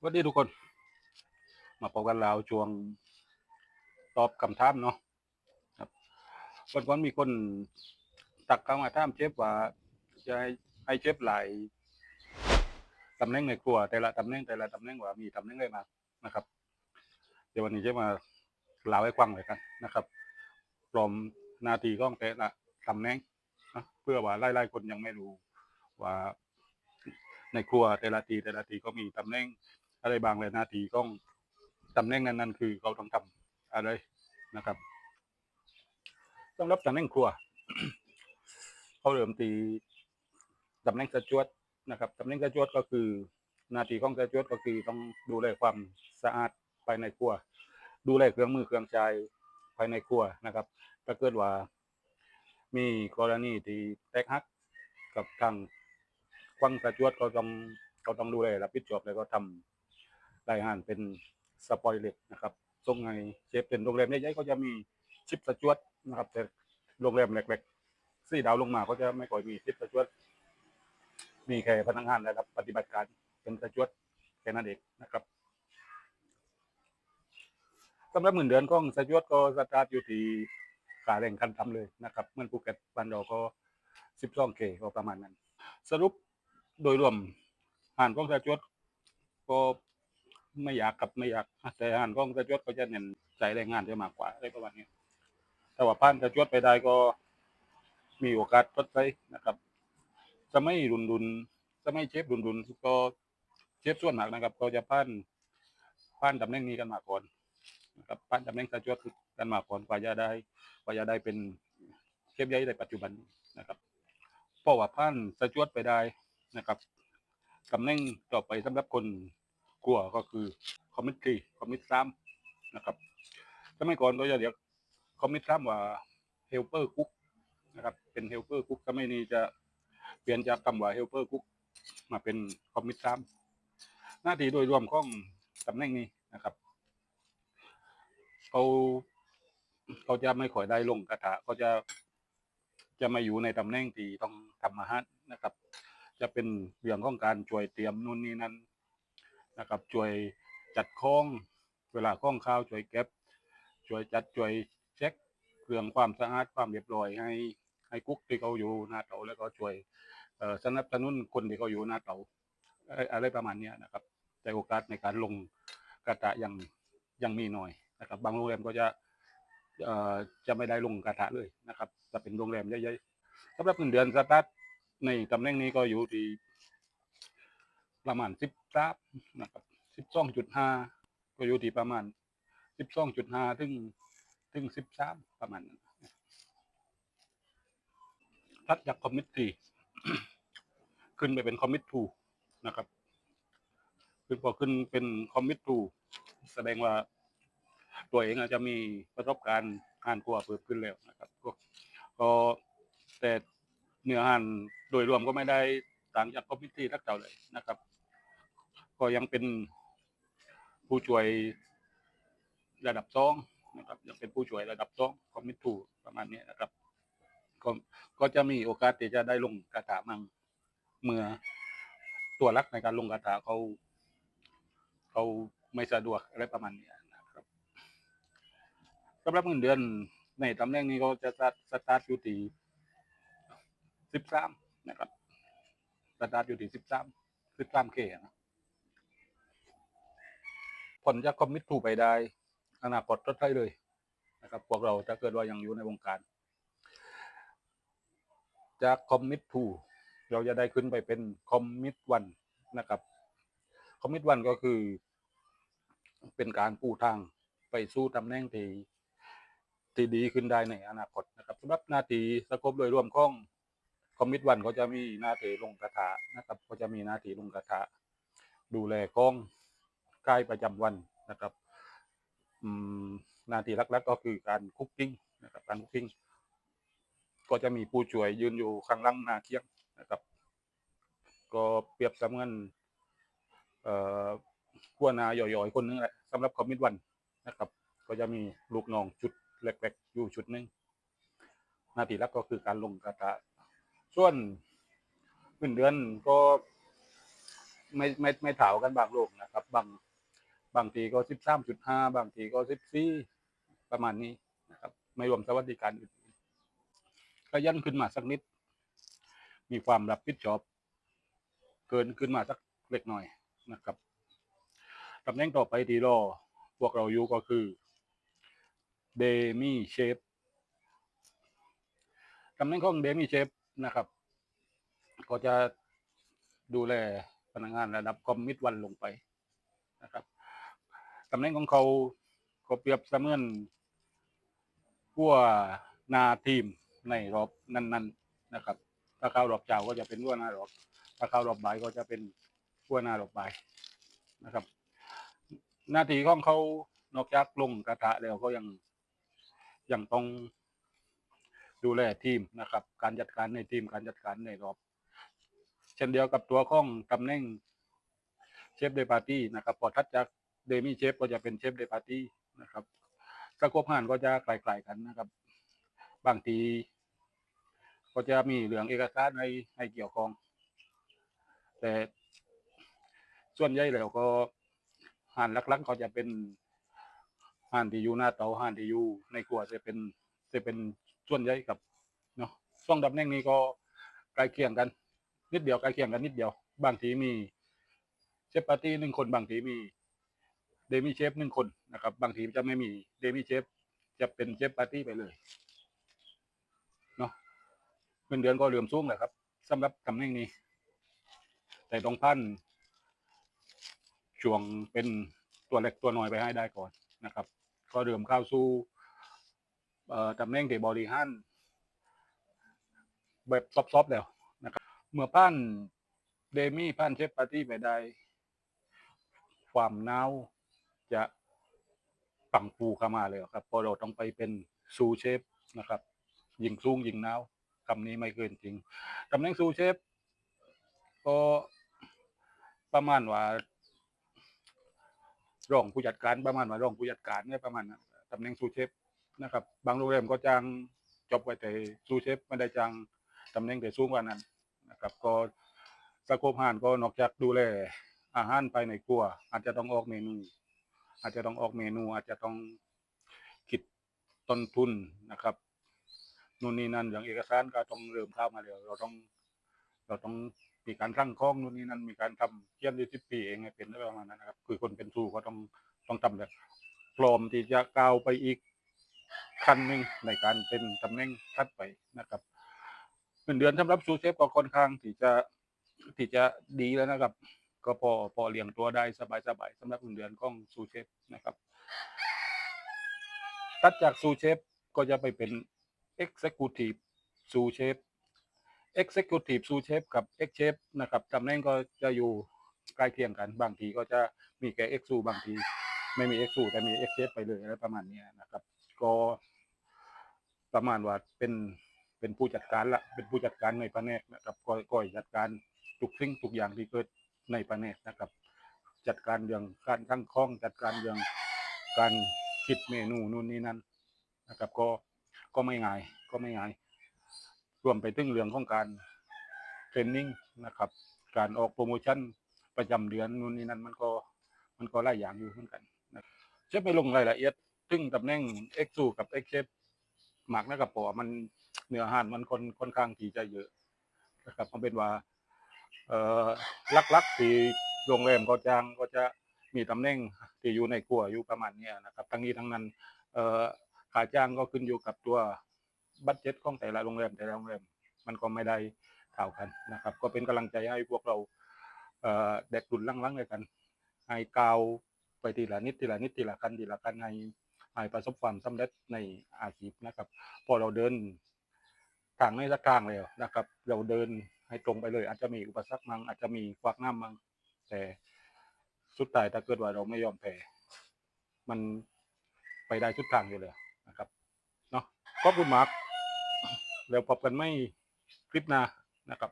สวัสดีทุกคน มาพบกันแล้วช่วงตอบคำถามเนาะครับวันก่อนมีคนตักเข้ามาถามเชฟว่าจะให้ให้เชฟหลายตำแหน่งในครัว แต่ละตำแหน่งแต่ละตำแหน่งว่ามีตำแหน่งอะไรมานะครับ เดี๋ยววันนี้เชฟมาเล่าให้ฟังเลยกันนะครับพร้อมนาทีของแต่ละตำแหน่งนะเพื่อว่าไล่ๆคนยังไม่รู้ว่าในครัวแต่ละทีแต่ละทีก็มีตำแหน่ง อะไรบางเลยหน้าที่ของตำแหน่งนั้นๆคือเขาต้องทำอะไรนะครับสำหรับตำแหน่งครัว เขาเริ่มตีตำแหน่งสจวดนะครับตำแหน่งสจวดก็คือหน้าที่ของสจวดก็คือต้องดูแลความสะอาดภายในครัว ดูแลเครื่องมือเครื่องใช้ภายในครัวนะครับ ถ้าเกิดว่า มีกรณีที่แตกหักกับทางฟังสจวดก็ต้องก็ต้องดูแลรับผิดชอบแล้วก็ทำ รายงานเป็นสปอยเลตนะครับส่งไงเชฟเป็นโรงแรมใหญ่ๆก็จะมีชิปสจวดนะครับ แต่โรงแรมเล็กๆสี่ดาวลงมาก็จะไม่ค่อยมีชิปสจวดมีแค่พนักงานนะครับ ปฏิบัติการเป็นสจวดแค่นั้นเองนะครับสำหรับเงินเดือนของสจวดก็สตาร์ทอยู่ที่ขาแรงขั้นต่ำเลยนะครับเมื่อภูเก็ตบ้านเราก็สิบสองเคก็ประมาณนั้น สรุปโดยรวมอ่านของสจวดก็ ไม่อยากกับไม่อยากแต่อาหารของกระจวดก็จะเน้นใจแรงงานจะมากกว่าอะไรประมาณนี้แต่ว่าผ่านกระจวดไปได้ก็มีโอกาสทดไปนะครับจะไม่รุนรุนจะไม่เชฟรุนรุนก็เชฟส่วนมากนะครับ ก็จะผ่านผ่านตำแหน่งนี้กันมาก่อนนะครับผ่านตำแหน่งกระจวดกันมาก่อนกว่าจะได้กว่าจะได้เป็นเชฟใหญ่ในปัจจุบันนะครับเพราะว่าผ่านกระจวดไปได้นะครับตำแหน่งต่อไปสำหรับคน กลัวก็คือคอมมิชทีคอมมิชซ้ำนะครับสมัยก่อนเราจะเรียกคอมมิชซ้ำว่าเฮลเปอร์คุกนะครับ เป็นเฮลเปอร์คุกสมัยนี้จะเปลี่ยนจากคำว่าเฮลเปอร์คุกมาเป็นคอมมิชซ้ำหน้าที่โดยรวมของตำแหน่งนี้นะครับเขาเขาจะไม่ค่อยได้ลงกระทะเขาจะจะมาอยู่ในตำแหน่งที่ต้องทำอาหารนะครับ จะเป็นเรื่องของการช่วยเตรียมนู่นนี่นั่น นะครับช่วยจัดข้องเวลาข้องข้าวช่วยเก็บช่วยจัดช่วยเช็คเรื่องความสะอาดความเรียบร้อยให้ให้กุ๊กที่เขาอยู่หน้าเตาแล้วก็ช่วยเอ่อสนับสนุนคนที่เขาอยู่หน้าเตาอะไรประมาณนี้นะครับ แต่โอกาสในการลงกระทะยังยังมีน้อยนะครับ บางโรงแรมก็จะเอ่อจะไม่ได้ลงกระทะเลยนะครับจะเป็นโรงแรมใหญ่ๆสำหรับเงินเดือนสตาร์ทในตำแหน่งนี้ก็อยู่ที่ประมาณสิบสามนะครับสิบสองจุดห้าก็อยู่ที่ประมาณสิบสองจุดห้าถึงถึงสิบสามประมาณนั้นถัดจากคอมมิตทีขึ้นไปเป็นคอมมิตทูนะครับขึ้นพอขึ้นเป็นคอมมิตทูแสดงว่าตัวเองอาจจะมีประสบการณ์อ่านกลัวเพิ่มขึ้นแล้วนะครับก็แต่เนื้อหารโดยรวมก็ไม่ได้ต่างจากคอมมิชชั่นทักเจ้าเลยนะครับ ก็ยังเป็นผู้ช่วยระดับสองนะครับ ยังเป็นผู้ช่วยระดับสองคอมมิชชั่นประมาณนี้นะครับ ก็ก็จะมีโอกาสที่จะได้ลงกระถามั่งเมื่อตัวรักในการลงกระถาเขาเขาไม่สะดวกอะไรประมาณนี้นะครับสำหรับเงินเดือนในตำแหน่งนี้ก็จะสตาร์ทอยู่ที่สิบสามนะครับสตาร์ทอยู่ที่สิบสามสิบสามเคนะ ผลจะคอมมิตถูไปได้ อนาคตรถไฟเลยนะครับ พวกเราถ้าเกิดว่ายังอยู่ในวงการจากคอมมิตทูเราจะได้ขึ้นไปเป็นคอมมิตวันนะครับคอมมิตวันก็คือ เป็นการปูทางไปสู้ตำแหน่งที่ที่ดีขึ้นได้ในอนาคตนะครับสำหรับหน้าที่สกบโดยรวมของคอมมิตวันเขาจะมีหน้าที่ลงกระทะนะครับเขาจะมีหน้าที่ลงกระทะดูแลกล้อง กายประจำวันนะครับหน้าที่หลักๆก็คือการคุกกิ้งนะครับการคุกกิ้งก็จะมีผู้ช่วยยืนอยู่ข้างล่างหน้าเคียงนะครับ ก็เปรียบเสมือนเอ่อหัวนาย่อยๆคนนึงแหละสำหรับคอมมิตวันนะครับ ก็จะมีลูกน้องชุดเล็กๆอยู่ชุดหนึ่งหน้าที่หลักก็คือการลงกระทะส่วนเงินเดือนก็ไม่ไม่ไม่เถากันบางโลกนะครับ บาง บางทีก็สิบสามจุดห้าบางทีก็สิบสี่ประมาณนี้นะครับ ไม่รวมสวัสดิการอื่นก็ยันขึ้นมาสักนิด มีความรับผิดชอบ เกินขึ้นมาสักเล็กน้อยนะครับตำแหน่งต่อไปที่รอพวกเราอยู่ก็คือเดมี่เชฟตำแหน่งของเดมี่เชฟนะครับ ก็จะดูแลพนักงานระดับคอมมิดวันลงไปนะครับ ตำแหน่งของเขาก็เปรียบเสมือนผู้หนาทีมในรอบนั้นๆนะครับ ถ้าเข้ารอบเจ้าก็จะเป็นผู้หน้ารอบถ้าเข้ารอบบ่ายก็จะเป็นผู้หน้ารอบบ่ายนะครับ หน้าที่ของเขานอกจากลงกระทะแล้วก็ยังยังต้องดูแลทีมนะครับ การจัดการในทีมการจัดการในรอบ เช่นเดียวกับตัวของตำแหน่งเชฟเดปาร์ตี้นะครับพอทัดจาก เดมี่เชฟก็จะเป็นเชฟเดปาร์ตี้นะครับสกบงานก็จะคล้ายๆกันนะครับ บางที ก็จะมีเหลืองเอกสารในให้เกี่ยวข้อง แต่ส่วนใหญ่แล้วก็หานลักๆเขาจะเป็นหานที่อยู่หน้าเตาหานที่อยู่ในครัวจะเป็นจะเป็นส่วนใหญ่กับเนาะช่วงตำแน่งนี้ก็ใกล้เคียงกัน นิดเดียวใกล้เคียงกันนิดเดียว บางทีมีเชฟปาร์ตี้หนึ่งคนบางทีมี เดมี่เชฟหนึ่งคนนะครับ บางทีจะไม่มีเดมี่เชฟจะเป็นเชฟปาร์ตี้ไปเลยเนาะเงินเดือนก็เหลื่อมสูงแหละครับสำหรับตำแหน่งนี้ แต่ต้องพันช่วงเป็นตัวเล็กตัวน้อยไปให้ได้ก่อนนะครับ ก็เริ่มเข้าสู่ตำแหน่งที่บริหารแบบซอฟๆแล้วนะครับ เมื่อพันเดมี่พันเชฟปาร์ตี้ไปได้ความหนาว จะปังปูเข้ามาเลยครับพอเราต้องไปเป็นซูเชฟนะครับ ยิงสูงยิงหนาวคำนี้ไม่เกินจริงตำแหน่งซูเชฟก็ประมาณว่ารองผู้จัดการประมาณว่ารองผู้จัดการเนี่ยประมาณนั้นตำแหน่งซูเชฟนะครับ บางโรงแรมก็จ้างจบไว้แต่ซูเชฟไม่ได้จ้างตำแหน่งแต่สูงกว่านั้นนะครับ ก็สโคปหานก็นอกจากดูแลอาหารภายในครัว อาจจะต้องออกเมนู อาจจะต้องออกเมนูอาจจะต้องคิดต้นทุนนะครับนู่นนี่นั่นอย่างเอกสารก็ต้องเริ่มเข้ามาแล้วเราต้อง เราต้องมีการสร้างข้องนู่นนี่นั่นมีการทำเยี่ยมยี่สิบปีเองเป็นได้ประมาณนั้นนะครับ คือคนเป็นสู้ก็ต้องต้องทำแบบพร้อมที่จะก้าวไปอีกขั้นหนึ่งในการเป็นตำแหน่งถัดไปนะครับเงินเดือนสำหรับซูเชฟก็ค่อนข้างที่จะที่จะดีแล้วนะครับ ก็พอพอเลี้ยงตัวได้สบายสบายๆสำหรับเงินเดือนของซูเชฟนะครับ ตัดจากซูเชฟก็จะไปเป็น Executive ซูเชฟ Executive ซูเชฟกับ X Chef นะครับตำแหน่งก็จะอยู่ใกล้เคียงกันบางทีก็จะมีแค่ X ซูบางที ไม่มี X ซูแต่มี X Chef ไปเลยอะไรประมาณนี้นะครับ ก็ประมาณว่าเป็นเป็นผู้จัดการละเป็นผู้จัดการในแผนกนะครับก็ก็จัดการทุกสิ่งทุกอย่างที่เกิด ในแผนกนะครับ จัดการเรื่องการทั้งคล้องจัดการเรื่องการคิดเมนูนู่นนี่นั่นนะครับก็ก็ไม่ง่ายก็ไม่ง่ายรวมไปถึงเรื่องของการเทรนนิ่งนะครับ การออกโปรโมชั่นประจำเดือนนู่นนี่นั่นมันก็มันก็หลายอย่างอยู่เหมือนกันนะจะไปลงรายละเอียดถึงตำแหน่ง X ซูกับ X เชฟหมักนะครับเพราะมันเนื้ออาหารมันค่อนค่อนข้างที่จะเยอะนะครับมันเป็นว่า เอ่อลักๆที่โรงแรมก็จ้างก็จะมีตำแหน่งที่อยู่ในครัวอยู่ประมาณเนี้ยนะครับ ทั้งนี้ทั้งนั้นเอ่อค่าจ้างก็ขึ้นอยู่กับตัวบัตเจ็ตของแต่ละโรงแรมแต่ละโรงแรมมันก็ไม่ได้เท่ากันนะครับ ก็เป็นกำลังใจให้พวกเราเอ่อเด็กดุนลังๆเลยกันให้กาวไปทีละนิดทีละนิดทีละขั้นทีละขั้นให้ให้ประสบความสำเร็จในอาชีพนะครับ พอเราเดินทางในสักทางเลยนะครับ เราเดิน ให้ตรงไปเลย อาจจะมีอุปสรรคมั่งอาจจะมีควักน้ำมั่งแต่สุดท้ายถ้าเกิดว่าเราไม่ยอมแพ้มันไปได้ทุกทางอยู่เลยนะครับเนาะขอบคุณมากแล้วพบกันไม่คลิปหน้านะครับ